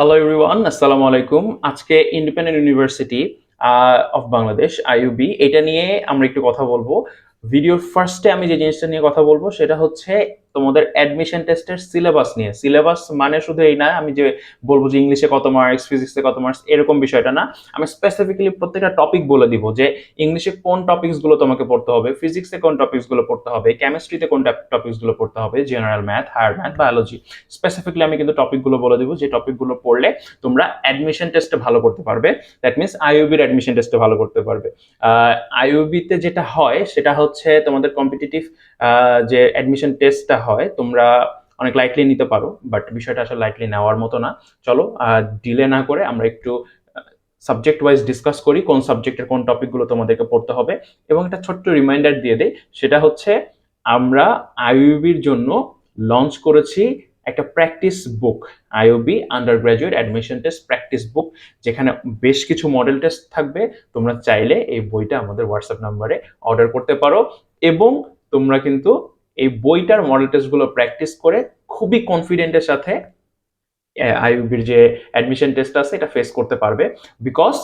Hello everyone আসসালামু আলাইকুম আজকে Independent University of Bangladesh IUB এটা নিয়ে আমরা একটু কথা বলব। ভিডিওর ফার্স্টে আমি যে জিনিসটা নিয়ে কথা বলব, সেটা হচ্ছে তোমাদের অ্যাডমিশন টেস্টের সিলেবাস নিয়ে। সিলেবাস মানে শুধু এই না, আমি যে বলব যে ইংলিশে কত মার্কস ফিজিক্সে কত মার্কস এরকম বিষয়টা না। আমি স্পেসিফিক্যালি প্রত্যেকটা টপিক বলে দিব যে ইংলিশে কোন টপিকসগুলো তোমাকে পড়তে হবে ফিজিক্সে কোন টপিকসগুলো পড়তে হবে কেমিস্ট্রিতে কোন টপিকসগুলো পড়তে হবে general math higher math biology specifically আমি কিন্তু টপিকগুলো বলে দিব যে টপিকগুলো পড়লে তোমরা অ্যাডমিশন টেস্টে ভালো করতে পারবে। দ্যাট মিনস আইইউবির অ্যাডমিশন টেস্টে ভালো করতে পারবে। আইইউবিতে যেটা হয়, সেটা হচ্ছে তোমাদের কম্পিটিটিভ যে অ্যাডমিশন টেস্টটা হয়, তোমরা অনেক লাইটলি নিতে পারো বাট বিষয়টা আসলে লাইটলি নেওয়ার মতো না। চলো ডিলে না করে আমরা একটু সাবজেক্ট ওয়াইজ ডিসকাস করি কোন সাবজেক্টের কোন টপিকগুলো তোমাদেরকে পড়তে হবে। এবং একটা ছোট্ট রিমাইন্ডার দিয়ে দেই, সেটা হচ্ছে আমরা আইইউবির জন্য লঞ্চ করেছি একটা practice book IUB undergraduate admission test practice book যেখানে বেশ কিছু মডেল টেস্ট থাকবে। তোমরা চাইলে এই বইটা আমাদের হোয়াটসঅ্যাপ নাম্বারে অর্ডার করতে পারো এবং তোমরা কিন্তু এই বইটার মডেল টেস্টগুলো প্র্যাকটিস করে খুবই কনফিডেন্টের সাথে আইইউবির যে অ্যাডমিশন টেস্ট আছে, এটা ফেস করতে পারবে। বিকজ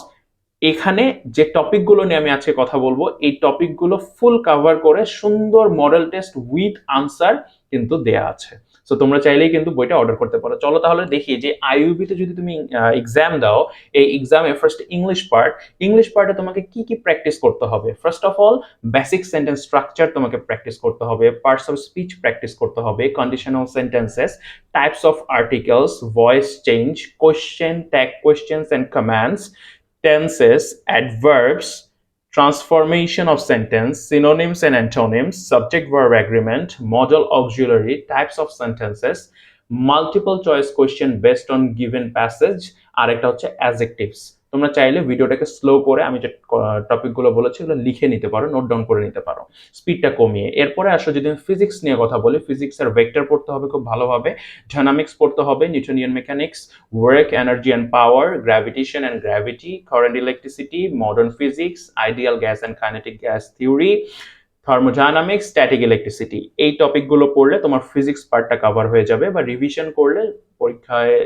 এখানে যে টপিকগুলো নিয়ে আমি আজকে কথা বলব, এই টপিকগুলো ফুল কভার করে সুন্দর মডেল টেস্ট উইথ আনসার কিন্তু দেয়া আছে। সো তোমরা চাইলেই কিন্তু বইটা অর্ডার করতে পারো। চলো তাহলে দেখি যে আইইউবিতে যদি তুমি এক্সাম দাও, এই এক্সামে ফার্স্ট ইংলিশ পার্ট ইংলিশ পার্টে তোমাকে কি কি প্র্যাকটিস করতে হবে? First of all basic sentence structure তোমাকে প্র্যাকটিস করতে হবে পার্টস অফ স্পিচ প্র্যাকটিস করতে হবে conditional sentences types of articles voice change question tag questions and commands tenses, adverbs, transformation of sentence, synonyms and antonyms, subject verb agreement, modal auxiliary, types of sentences, multiple choice question based on given passage আর একটা হচ্ছে অ্যাজেক্টিভস তোমরা চাইলে ভিডিওটাকে slow করে আমি যে টপিকগুলো বলেছি এগুলো লিখে নিতে পারো নোট ডাউন করে নিতে পারো স্পিডটা কমিয়ে। এরপরে আসো যদি আমি ফিজিক্স নিয়ে কথা বলি ফিজিক্সের ভেক্টর পড়তে হবে খুব ভালোভাবে ডায়নামিক্স পড়তে হবে Newtonian mechanics work energy and power gravitation and gravity current electricity modern physics ideal gas and kinetic gas theory thermodynamics static electricity এই টপিকগুলো পড়লে তোমার ফিজিক্স পার্টটা কভার হয়ে যাবে বা রিভিশন করলে পরীক্ষায়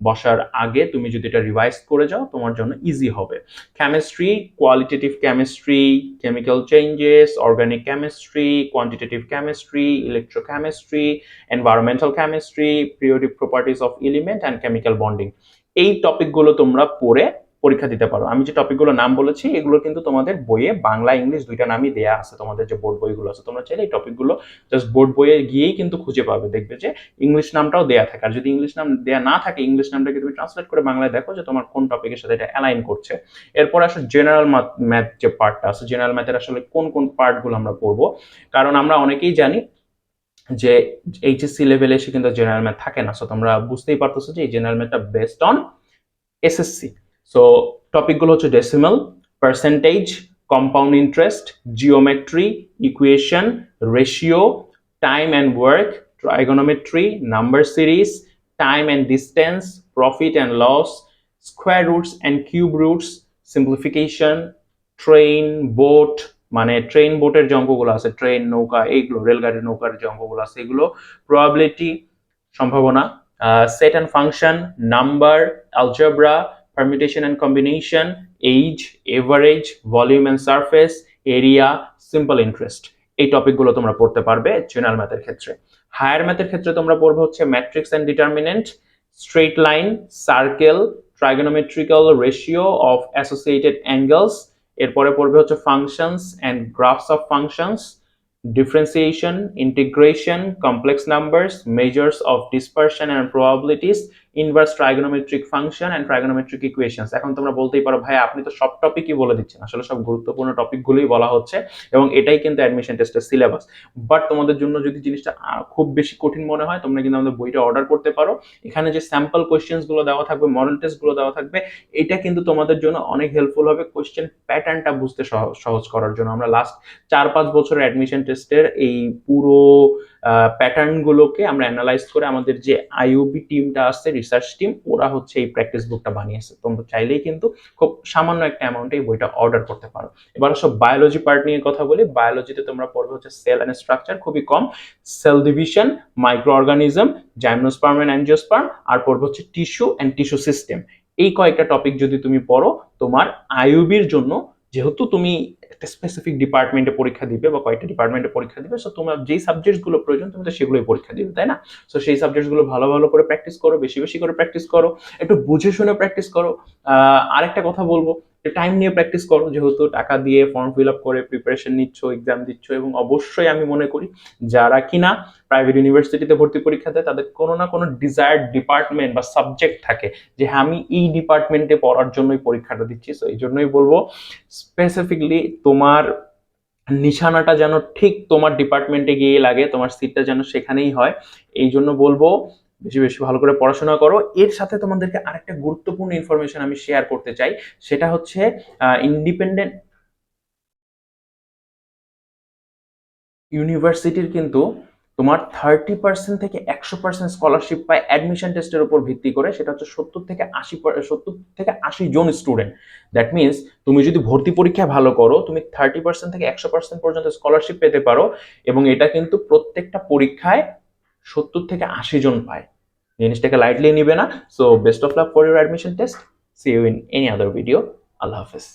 বসার আগে তুমি যদি এটা রিভাইজ করে যাও, তোমার জন্য ইজি হবে। Chemistry qualitative chemistry chemical changes organic chemistry quantitative chemistry electrochemistry environmental chemistry periodic properties of element and chemical bonding এই টপিকগুলো তোমরা পড়ে পরীক্ষা দিতে পারো। আমি যে টপিকগুলো নাম বলেছি, এগুলো কিন্তু তোমাদের বইয়ে বাংলা, ইংলিশ দুইটা নামই দেয়া আছে, তোমাদের যে বোর্ড বইগুলো আছে। তোমরা চাইলে এই টপিকগুলো জাস্ট বোর্ড বইয়ে গিয়েই কিন্তু খুঁজে পাবে। দেখবে যে ইংলিশ নামটাও দেয়া থাকে। আর যদি ইংলিশ নাম দেয়া না থাকে, ইংলিশ নামটাকে তুমি ট্রান্সলেট করে বাংলায় দেখো যে তোমার কোন টপিকের সাথে এটা অ্যালাইন করছে। এরপর আসলে জেনারেল ম্যাথ যে পার্টটা আছে জেনারেল ম্যাথের আসলে কোন কোন পার্টগুলো আমরা পড়ব? কারণ আমরা অনেকেই জানি যে এইচএসসি লেভেলে এসে কিন্তু জেনারেল ম্যাথ থাকে না। সো তোমরা বুঝতেই পারতেছো যে এই জেনারেল ম্যাথটা বেসড অন এসএসসি সো টপিকগুলো হচ্ছে decimal percentage compound interest geometry equation ratio time and work trigonometry number series time and distance profit and loss square roots and cube roots simplification train boat মানে train বোটের যে অঙ্কগুলো আছে train নৌকা, এইগুলো, রেলগাড়ির নৌকার যে অঙ্কগুলো আছে, এগুলো প্রবাবিলিটি সম্ভাবনা set and function number algebra permutation and combination, age, average, volume and surface, area, simple interest. এই টপিকগুলো তোমরা পড়তে পারবে জেনারেল ম্যাথের ক্ষেত্রে হায়ার ম্যাথের ক্ষেত্রে তোমরা পড়বে হচ্ছে matrix and determinant straight line circle trigonometrical ratio of associated angles এরপরে পড়বে হচ্ছে functions and graphs of functions differentiation integration complex numbers measures of dispersion and probabilities inverse trigonometric function and trigonometric equations এখন তোমরা বলতেই পারো, ভাই, আপনি তো সব টপিকই বলে দিচ্ছেন। আসলে সব গুরুত্বপূর্ণ টপিকগুলোই বলা হচ্ছে এবং এটাই কিন্তু অ্যাডমিশন টেস্টের সিলেবাস বাট তোমাদের জন্য যদি জিনিসটা খুব বেশি কঠিন মনে হয়, তোমরা কিন্তু আমাদের বইটা অর্ডার করতে পারো। এখানে যে স্যাম্পল কোয়েশ্চেন্সগুলো দেওয়া থাকবে মডেল টেস্টগুলো দেওয়া থাকবে, এটা কিন্তু তোমাদের জন্য অনেক হেল্পফুল হবে কোয়েশ্চেন প্যাটার্নটা বুঝতে সহজ করার জন্য। আমরা লাস্ট চার পাঁচ বছরের অ্যাডমিশন টেস্টের এই পুরো প্যাটার্নগুলোকে আমরা অ্যানালাইজ করে আমাদের যে আইওবি টিমটা আছে রিসার্চ টিম ওরা হচ্ছে এই প্র্যাকটিস বুকটা বানিয়েছে। তোমরা চাইলেই কিন্তু খুব সামান্য একটা অ্যামাউন্টে এই বইটা অর্ডার করতে পারো। এবার সব বায়োলজি পার্ট নিয়ে কথা বলি। বায়োলজিতে তোমরা পড়বে হচ্ছে সেল অ্যান্ড স্ট্রাকচার খুবই কম। Cell division microorganism gymnosperm and angiosperm আর পড়বে হচ্ছে টিস্যু অ্যান্ড টিস্যু সিস্টেম এই কয়েকটা টপিক যদি তুমি পড়ো, তোমার আইওবির জন্য যেহেতু তুমি একটা স্পেসিফিক ডিপার্টমেন্টে পরীক্ষা দিবে বা কয়েকটা ডিপার্টমেন্টে পরীক্ষা দিবে সো তোমার যেই সাবজেক্টগুলো প্রয়োজন, তুমি তো সেগুলোই পরীক্ষা দিবে, তাই না? সো সেই সাবজেক্টগুলো ভালো ভালো করে প্র্যাকটিস করো, বেশি বেশি করে প্র্যাকটিস করো, একটু বুঝে শুনে প্র্যাকটিস করো। আর একটা কথা বলব টাইম নিয়ে প্র্যাকটিস করো, যেহেতু টাকা দিয়ে ফর্ম ফিল আপ করে প্রিপারেশন নিচ্ছ এক্সাম দিচ্ছ এবং অবশ্যই আমি মনে করি যারা কিনা প্রাইভেট ইউনিভার্সিটিতে ভর্তি পরীক্ষা দেয়, তাদের কোনো না কোনো ডিজায়ার্ড ডিপার্টমেন্ট বা সাবজেক্ট থাকে যে হ্যাঁ আমি এই ডিপার্টমেন্টে পড়ার জন্যই পরীক্ষাটা দিচ্ছি। সো এই জন্যই বলব স্পেসিফিকলি তোমার নিশানাটা যেন ঠিক তোমার ডিপার্টমেন্টে গিয়ে লাগে, তোমার সিটটা যেন সেখানেই হয়। এই জন্য বলব বেশি বেশি ভালো করে পড়াশোনা করো। এর সাথে তোমাদেরকে আরেকটা গুরুত্বপূর্ণ ইনফরমেশন আমি শেয়ার করতে চাই, সেটা হচ্ছে ইন্ডিপেন্ডেন্ট ইউনিভার্সিটির কিন্তু তোমার থার্টি পার্সেন্ট থেকে একশো পার্সেন্ট স্কলারশিপ পায় অ্যাডমিশন টেস্টের উপর ভিত্তি করে সেটা হচ্ছে সত্তর থেকে আশি সত্তর থেকে আশি জন স্টুডেন্ট দ্যাট মিনস তুমি যদি ভর্তি পরীক্ষায় ভালো করো, তুমি থার্টি পার্সেন্ট থেকে একশো পার্সেন্ট পর্যন্ত স্কলারশিপ পেতে পারো এবং এটা কিন্তু প্রত্যেকটা পরীক্ষায় সত্তর থেকে আশি জন পায়। জিনিসটাকে লাইটলি নিবে না। So best of luck for your admission test see you in any other video আল্লাহ হাফেজ।